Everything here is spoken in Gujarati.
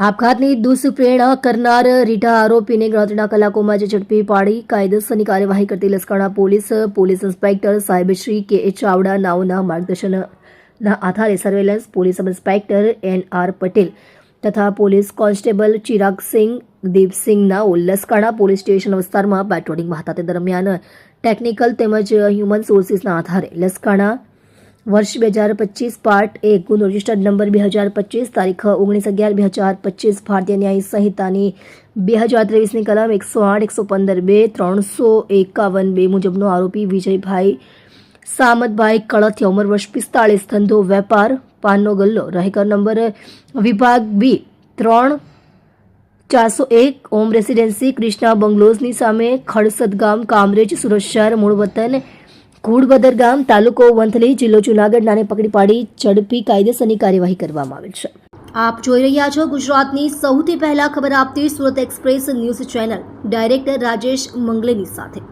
આપઘાતની દુષ્પ્રેરણા કરનાર રીઢા આરોપીને ગણતરીના કલાકોમાં જ ઝડપી પાડી કાયદેસરની કાર્યવાહી કરતી લસકાણા પોલીસ પોલીસ ઇન્સ્પેક્ટર સાહેબ શ્રી કે એ ચાવડા નાઓના માર્ગદર્શનના આધારે surveillance, police inspector N R Patel તથા પોલીસ કોન્સ્ટેબલ ચિરાગસિંગ દેવસિંહ નાઓ લસકાણા પોલીસ સ્ટેશન વિસ્તારમાં પેટ્રોલિંગમાં હતા તે દરમિયાન ટેકનિકલ તેમજ હ્યુમન સોર્સિસના આધારે લસકાણા વર્ષ બે હજાર પચીસ પાર્ટ એક ગુનો રજિસ્ટર્ડ નંબર બે હજાર પચીસ તારીખ ઓગણીસ અગિયાર બે હજાર પચીસ ભારતીય ન્યાય સંહિતાની બે હજાર ત્રેવીસની કલમ એકસો આઠ એકસો પંદર બે ત્રણસો એકાવન બે મુજબનો આરોપી વિજયભાઈ સામતભાઈ કળથિયા ઉંમર વર્ષ પિસ્તાળીસ ધંધો વેપાર પાનનો ગલ્લો રહેકર નંબર વિભાગ બી ત્રણ ચારસો એક ઓમ રેસિડેન્સી કૃષ્ણા બંગલોઝની સામે ખડસદ ગામ કામરેજ સુરત શહેર મૂળ વતન ઘુડબદર ગામ, તાલુકો વંથલી, જિલ્લો જુનાગઢ નાને પકડી પાડી ઝડપી કાયદેસરની કાર્યવાહી કરવામાં આવેલ છે. આપ જોઈ રહ્યા છો ગુજરાતની સૌથી પહેલા ખબર આપતી Surat express news channel, director Rajesh Mangleni સાથે.